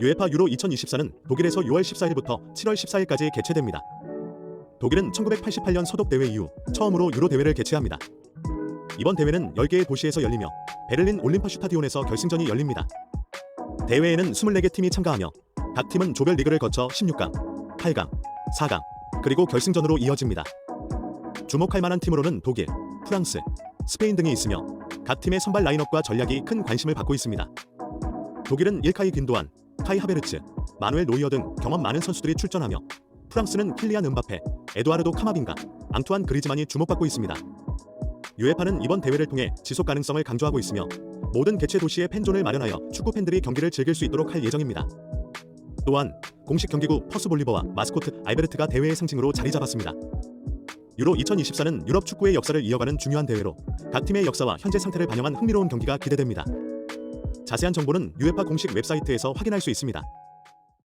유에파 유로 2024는 독일에서 6월 14일부터 7월 14일까지 개최됩니다. 독일은 1988년 소독 대회 이후 처음으로 유로 대회를 개최합니다. 이번 대회는 10개의 도시에서 열리며 베를린 올림파 슈타디온에서 결승전이 열립니다. 대회에는 24개 팀이 참가하며 각 팀은 조별 리그를 거쳐 16강, 8강, 4강, 그리고 결승전으로 이어집니다. 주목할 만한 팀으로는 독일, 프랑스, 스페인 등이 있으며 각 팀의 선발 라인업과 전략이 큰 관심을 받고 있습니다. 독일은 일카이 균도안, 카이 하베르츠, 마누엘 노이어 등 경험 많은 선수들이 출전하며 프랑스는 킬리안 음바페, 에두아르도 카마빈가, 앙투안 그리즈만이 주목받고 있습니다. 유에파는 이번 대회를 통해 지속 가능성을 강조하고 있으며 모든 개최 도시에 팬존을 마련하여 축구 팬들이 경기를 즐길 수 있도록 할 예정입니다. 또한 공식 경기구 퍼스 볼리버와 마스코트 알베르트가 대회의 상징으로 자리 잡았습니다. 유로 2024는 유럽 축구의 역사를 이어가는 중요한 대회로 각 팀의 역사와 현재 상태를 반영한 흥미로운 경기가 기대됩니다. 자세한 정보는 유에파 공식 웹사이트에서 확인할 수 있습니다.